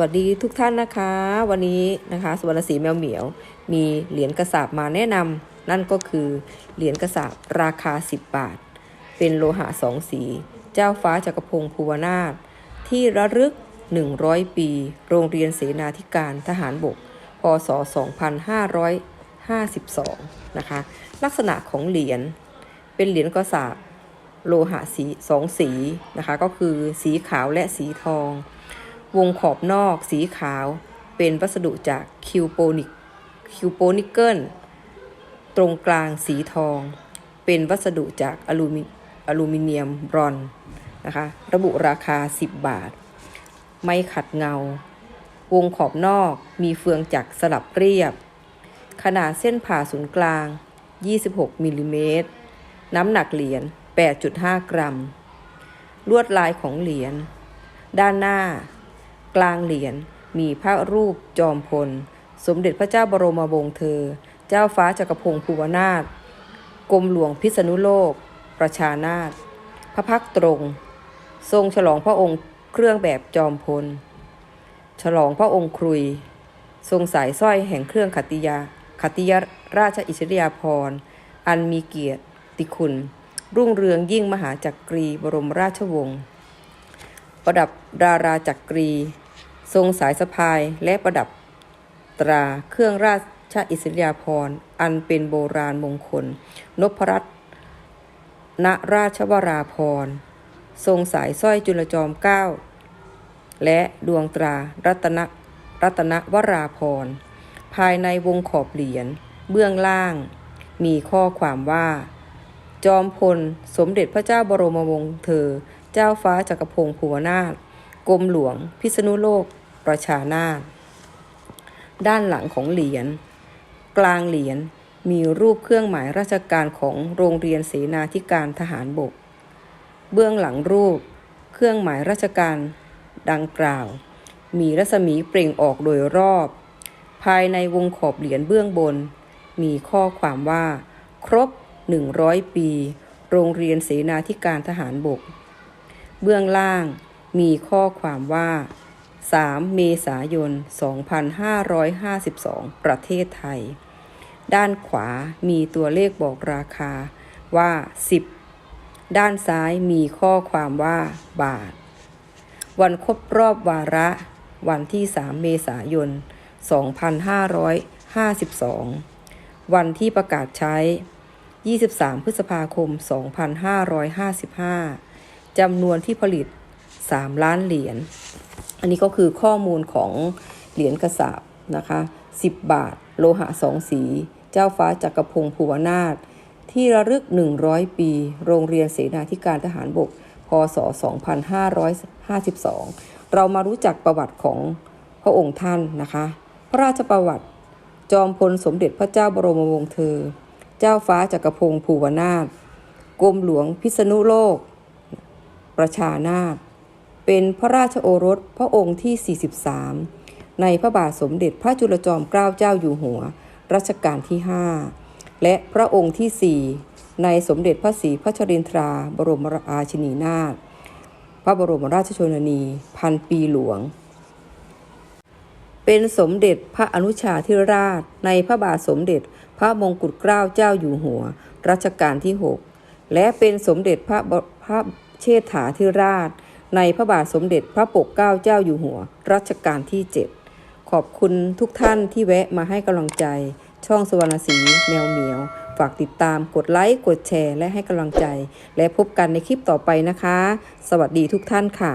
วัสดีทุกท่านนะคะ วันนี้นะคะสวรรณศรีแมวเหมียว มีเหรียญกระสาบมาแนะนำนั่นก็คือเหรียญกระสาบราคา 10 บาท เป็นโลหะสองสี เจ้าฟ้าจักรพงศ์ภูวนาถที่ระลึก 100 ปี โรงเรียนเสนาธิการทหารบก พศ 2552 นะคะ ลักษณะของเหรียญเป็นเหรียญกระสาบโลหะสีสองสีนะคะ ก็คือสีขาวและสีทอง วงขอบนอกสีขาวเป็นวัสดุจากคิวโปนิกคิวโปนิกเกิลตรงกลางสีทอง เป็นวัสดุจากอลูมิอลูมิเนียมบรอนนะคะระบุราคา 10 บาท ไม่ขัดเงา วงขอบนอกมีเฟืองจักสลับเรียบ ขนาดเส้นผ่าศูนย์กลาง 26มิลลิเมตรน้ำหนักเหรียญ 8.5 กรัม ลวดลายของเหรียญ ด้านหน้า กลางเหรียญมีพระรูปจอมพล สมเด็จพระเจ้าบรมวงศ์เธอ เจ้าฟ้าจักรพงศ์ภูวนาถกรมหลวงพิษณุโลก ประชานาถพระพักตรง ทรงฉลองพระองค์เครื่องแบบจอมพล ฉลองพระองค์ครุย ทรงสายสร้อยแห่งเครื่องขัตติยาขัตติยราชอิสริยาภรณ์อันมีเกียรติคุณ รุ่งเรืองยิ่งมหาจักรีบรมราชวงศ์ประดับดาราจักรี ทรงสายสะพายและประดับตราเครื่องราชอิสริยาภรณ์ อันเป็นโบราณมงคล นพรัตนราชวราภรณ์ ทรงสายสร้อยจุลจอมเกล้าและดวงตรารัตนรัตนวราภรณ์ ภายในวงขอบเหรียญ เบื้องล่าง มีข้อความว่า จอมพลสมเด็จพระเจ้าบรมวงศ์เธอ เจ้าฟ้าจักรพงศ์ภูวนาถ กรมหลวง พิษณุโลก ประชานาถด้านหลังของเหรียญ กลางเหรียญมีรูปเครื่องหมายราชการของโรงเรียนเสนาธิการทหารบก เบื้องหลังรูป เครื่องหมายราชการดังกล่าว มีรัศมีเปล่งออกโดยรอบ ภายในวงขอบเหรียญเบื้องบน มีข้อความว่า ครบ 100 ปี โรงเรียนเสนาธิการทหารบก เบื้องล่าง มีข้อความว่า 3 เมษายน 2552 ประเทศไทย ด้านขวามีตัวเลขบอกราคาว่า 10 ด้านซ้ายมีข้อความว่า บาท วันครบรอบวาระ วันที่ 3 เมษายน 2552 วันที่ประกาศใช้ 23 พฤษภาคม 2555 จำนวนที่ผลิต 3 ล้านเหรียญ อันนี้ก็คือข้อมูลของเหรียญกระสาบนะคะ10 บาท โลหะสองสี เจ้าฟ้าจักรพงศ์ภูวนาถที่ระลึก 100 ปี โรงเรียนเสนาธิการทหารบก พศ 2552 เรามารู้จักประวัติของพระองค์ท่านนะคะ พระราชประวัติจอมพลสมเด็จพระเจ้าบรมวงศ์เธอ เจ้าฟ้าจักรพงศ์ภูวนาถกรมหลวงพิษณุโลก ประชานาถ เป็นพระราชโอรสพระองค์ที่ 43 ในพระบาทสมเด็จพระจุลจอมเกล้าเจ้าอยู่หัว รัชกาลที่ 5 และพระองค์ที่ 4 ในสมเด็จพระศรีพัชรินทรา บรมราชินีนาถ พระบรมราชชนนี พันปีหลวง เป็นสมเด็จพระอนุชาธิราช ในพระบาทสมเด็จพระมงกุฎเกล้าเจ้าอยู่หัว รัชกาลที่ 6 และเป็นสมเด็จพระพระเชษฐาธิราช ในพระบาทสมเด็จพระปกเกล้าเจ้าอยู่หัว รัชกาลที่ 7 ขอบคุณทุกท่านที่แวะมาให้กำลังใจ ช่องสวรรณสีแมวเหมียว ฝากติดตามกดไลค์ กดแชร์ และให้กำลังใจ และพบกันในคลิปต่อไปนะคะ สวัสดีทุกท่านค่ะ